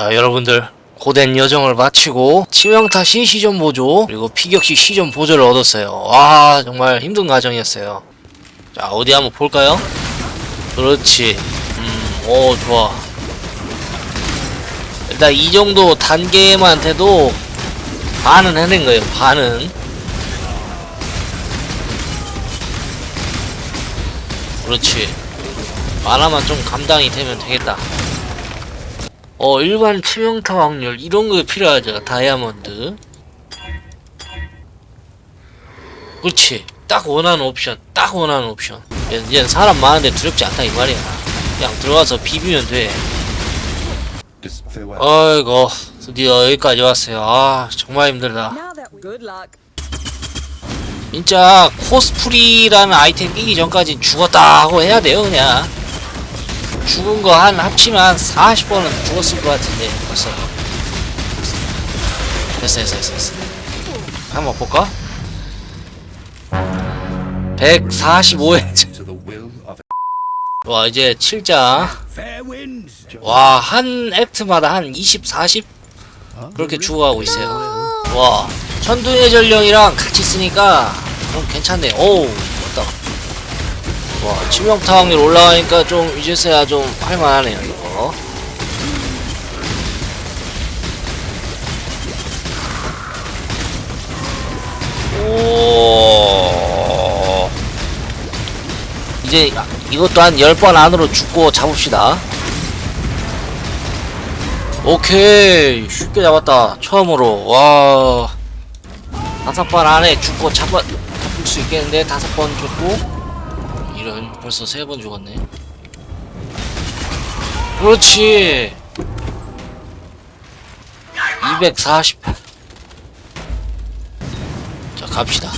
자 여러분들 고된 여정을 마치고 치명타 신시전 보조 그리고 피격식 시전 보조를 얻었어요. 와 정말 힘든 과정이었어요. 자 어디 한번 볼까요? 그렇지. 음오 좋아. 일단 이 정도 단계만 돼도 반은 해낸 거예요 반은. 그렇지. 만화만 좀 감당이 되면 되겠다 어 일반 치명타 확률 이런 거 필요하죠 다이아몬드. 그렇지. 딱 원하는 옵션 딱 원하는 옵션. 얘- 얘는 사람 많은데 두렵지 않다 이 말이야. 그냥 들어가서 비비면 돼. 어이구 드디어 여기까지 왔어요. 아 정말 힘들다. 진짜 코스프리라는 아이템 끼기 전까지 죽었다 하고 해야 돼요 그냥 죽은 거 한 합치면 한 40번은 죽었을 것 같은데 벌써. 됐어 됐어 됐어 됐어. 한번 볼까? 145회 To the will of 와 이제 7장 fair winds. 와한 액트마다 한 20, 40 그렇게 죽어가고 있어요. 와 천둥의 전령이랑 같이 쓰니까 좀 괜찮네 오우 와 치명타 확률 올라가니까 좀 이제서야 좀 할만하네요 이거. 오. 이제 이것도 한 10번 안으로 죽고 잡읍시다. 오케이. 쉽게 잡았다 처음으로. 와. 다섯 번 안에 죽고 잡아 잡을 수 있겠는데? 다섯 번 죽고 이런 벌써 세 번 죽었네. 그렇지. 248 자, 갑시다.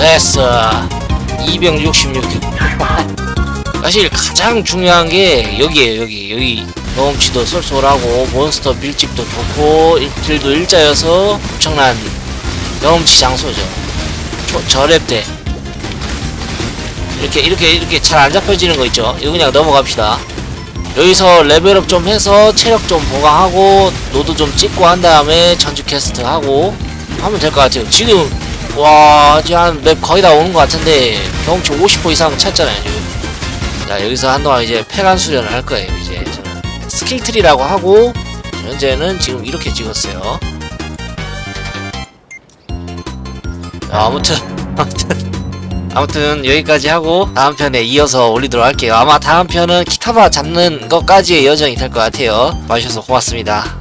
됐어. 266. 사실 가장 중요한 게 여기에요, 여기. 여기 경험치도 쏠쏠하고 몬스터 밀집도 좋고 딜도 일자여서 엄청난 경험치 장소죠. 초, 저랩 때 이렇게 이렇게 이렇게 잘 안 잡혀지는 거 있죠. 이거 그냥 넘어갑시다. 여기서 레벨업 좀 해서 체력 좀 보강하고 노드 좀 찍고 한 다음에 전주 캐스트 하고 하면 될 것 같아요. 지금 와 이제 한 맵 거의 다 오는 것 같은데 경험치 50% 이상 찼잖아요 지금. 자 여기서 한동안 이제 폐간 수련을 할 거예요 이제. 저는 스킬트리라고 하고 현재는 지금 이렇게 찍었어요. 자, 아무튼 아무튼 아무튼 여기까지 하고 다음 편에 이어서 올리도록 할게요. 아마 다음 편은 키타바 잡는 것까지의 여정이 될 것 같아요. 봐주셔서 고맙습니다